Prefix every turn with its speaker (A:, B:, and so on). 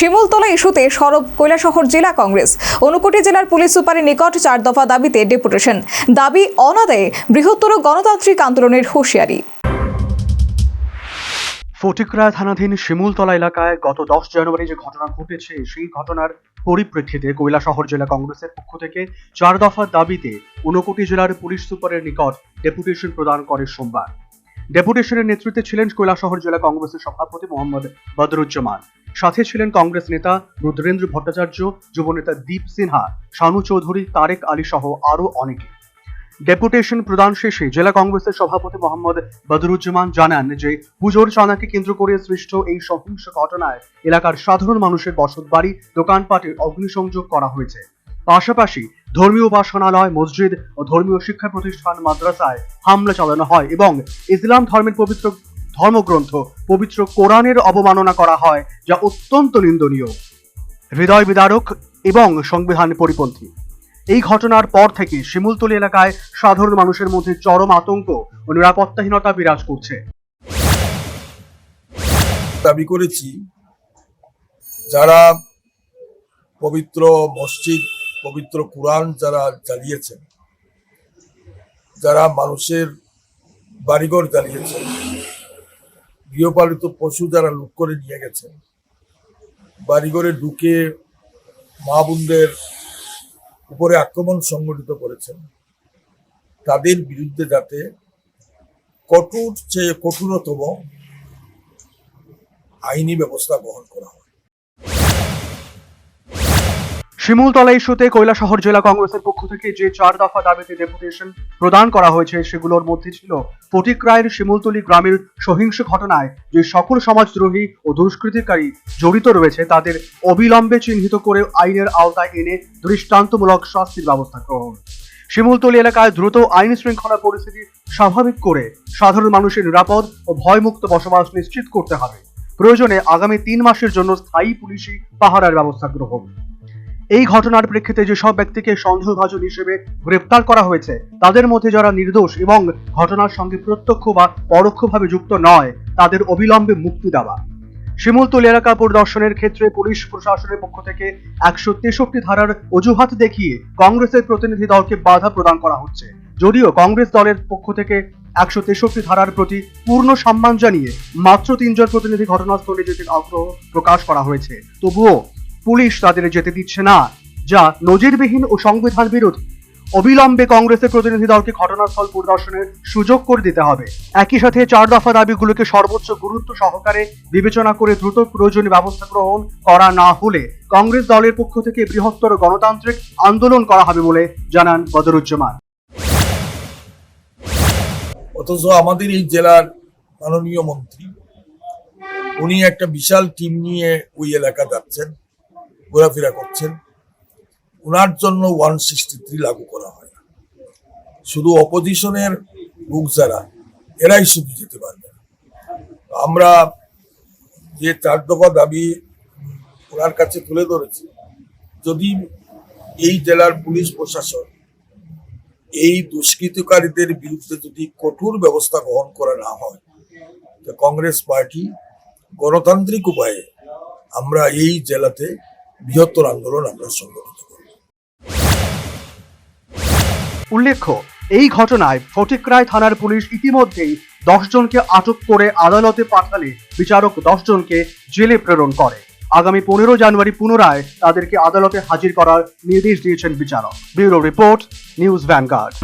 A: শিমুলতলা ইস্যুতে সরব কৈলাসহর জেলা কংগ্রেস। অনুকোটি জেলার পুলিশ সুপারের নিকট চার দফা দাবিতে ডেপুটেশন। দাবি অনাদায়ে বৃহত্তর গণতান্ত্রিক আন্দোলনের হুঁশিয়ারি।
B: ফটিকরা থানাধীন শিমুলতলা এলাকায় গত দশ জানুয়ারি যে ঘটনা ঘটেছে, সেই ঘটনার পরিপ্রেক্ষিতে কৈলাসহর জেলা কংগ্রেসের পক্ষ থেকে চার দফার দাবিতে ঊনকোটি জেলার পুলিশ সুপারের নিকট ডেপুটেশন প্রদান করে সোমবার। ডেপুটেশনের নেতৃত্বে ছিলেন কৈলাসহর জেলা কংগ্রেসের সভাপতি মোহাম্মদ বদরুজ্জামান। সাথে ছিলেন কংগ্রেস নেতা রুদ্রেন্দ্র ভট্টাচার্য, যুবনেতা দীপ সিনহা, শানু চৌধুরী, তারেক আলী সহ আরও অনেকে। ডেপুটেশন প্রদান শেষে জেলা কংগ্রেসের সভাপতি মোহাম্মদ বদরুজ্জামান জানান যে, পুজোর চাঁদাকে কেন্দ্র করে সৃষ্ট এই সহিংস ঘটনায় এলাকার সাধারণ মানুষের বসতবাড়ি, দোকানপাটে অগ্নিসংযোগ করা হয়েছে। পাশাপাশি ধর্মীয় উপাসনালয়, মসজিদ ও ধর্মীয় শিক্ষা প্রতিষ্ঠান, মাদ্রাসায় হামলা চালানো হয় এবং ইসলাম ধর্মের পবিত্র ধর্মগ্রন্থ, পবিত্র কোরআনের অবমাননা করা হয়, যা অত্যন্ত নিন্দনীয়। হৃদয় বিদারক এবং সংবিধান পরিপন্থী। এই ঘটনার পর থেকে শিমুলতলি এলাকায় সাধারণ মানুষের মধ্যে চরম আতঙ্ক ও নিরাপত্তাহীনতা বিরাজ করছে।
C: দাবি করেছি, যারা পবিত্র মসজিদ, পবিত্র কোরআন যারা জ্বালিয়েছেন, যারা মানুষের বাড়িঘর জ্বালিয়েছেন গৃহপালিত পশু যারা লুট করে নিয়ে গেছেন বাড়িঘরে ঢুকে মা বোনদের উপরে আক্রমণ সংগঠিত করেছেন, তাদের বিরুদ্ধে যাতে কঠোর চেয়ে কঠোরতম আইনি ব্যবস্থা গ্রহণ করা হয়।
B: শিমুলতলা ইস্যুতে কৈলাসহর জেলা কংগ্রেসের পক্ষ থেকে যে চার দফা দাবিতে ডেপুটেশন প্রদান করা হয়েছে, সেগুলোর মধ্যে ছিল ফটিক রায়ের শিমুলতলি গ্রামের সহিংস ঘটনায় যে সকল সমাজদ্রোহী ও দুষ্কৃতিকারী জড়িত রয়েছে, তাদের অবিলম্বে চিহ্নিত করে আইনের আওতায় এনে দৃষ্টান্তমূলক শাস্তির ব্যবস্থা গ্রহণ। শিমুলতলি এলাকায় দ্রুত আইন শৃঙ্খলা পরিস্থিতি স্বাভাবিক করে সাধারণ মানুষের নিরাপদ ও ভয়মুক্ত বসবাস নিশ্চিত করতে হবে। প্রয়োজনে আগামী তিন মাসের জন্য স্থায়ী পুলিশি পাহারার ব্যবস্থা গ্রহণ। এই ঘটনার প্রেক্ষিতে যেসব ব্যক্তিকে সন্দেহভাজন হিসেবে গ্রেপ্তার করা হয়েছে, তাদের মধ্যে যারা নির্দোষ এবং ঘটনার সঙ্গে প্রত্যক্ষ বা পরোক্ষভাবে যুক্ত নয়, তাদের অবিলম্বে মুক্তি দেওয়া। শিমুলতলি এলাকা পরিদর্শনের ক্ষেত্রে পুলিশ প্রশাসনের পক্ষ থেকে একশো তেষট্টি ধারার অজুহাত দেখিয়ে কংগ্রেসের প্রতিনিধি দলকে বাধা প্রদান করা হচ্ছে। যদিও কংগ্রেস দলের পক্ষ থেকে একশো তেষট্টি ধারার প্রতি পূর্ণ সম্মান জানিয়ে মাত্র তিনজন প্রতিনিধি ঘটনাস্থলে যেতে আগ্রহ প্রকাশ করা হয়েছে। তবুও পুলিশ তাদের যেতে দিচ্ছে না, যা নজিরবিহীন ও সংবিধান বিরোধী। অবিলম্বে কংগ্রেসের প্রতিনিধি দলকে ঘটনাস্থল পরিদর্শনের সুযোগ করে দিতে হবে। একই সাথে চার দফা দাবিগুলোকে সর্বোচ্চ গুরুত্ব সহকারে বিবেচনা করে দ্রুত প্রয়োজনীয় ব্যবস্থা গ্রহণ করা না হলে কংগ্রেস দলের পক্ষ থেকে বৃহত্তর গণতান্ত্রিক আন্দোলন করা হবে বলে জানান বদরুজ্জামান।
C: অথচ আমাদের এই জেলার মাননীয় মন্ত্রী, উনি একটা বিশাল টিম নিয়ে ওই এলাকা যাচ্ছেন। ঘোরাফেরা করছেন ওনার জন্য ওয়ান সিক্সটি থ্রি লাগু করা হয় শুধু অপোজিশনের লোক যারা, এরাই শুধু যেতে পারবে আমরা যে চার দফা দাবি ওনার কাছে তুলে ধরেছি, যদি এই জেলার পুলিশ প্রশাসন এই দুষ্কৃতকারীদের বিরুদ্ধে যদি কঠোর ব্যবস্থা গ্রহণ করা না হয়, তো কংগ্রেস পার্টি গণতান্ত্রিক উপায়ে আমরা এই জেলাতে বৃহত্তর আন্দোলন আমরা সংগঠিত
B: উল্লেখ্য, এই ঘটনায় ফটিকরায় থানার পুলিশ ইতিমধ্যেই জনকে আটক করে আদালতে পাঠালে বিচারক জনকে জেলে প্রেরণ করে। আগামী পনেরো জানুয়ারি পুনরায় তাদেরকে আদালতে হাজির করার নির্দেশ দিয়েছেন বিচারক। Bureau report, News Vanguard.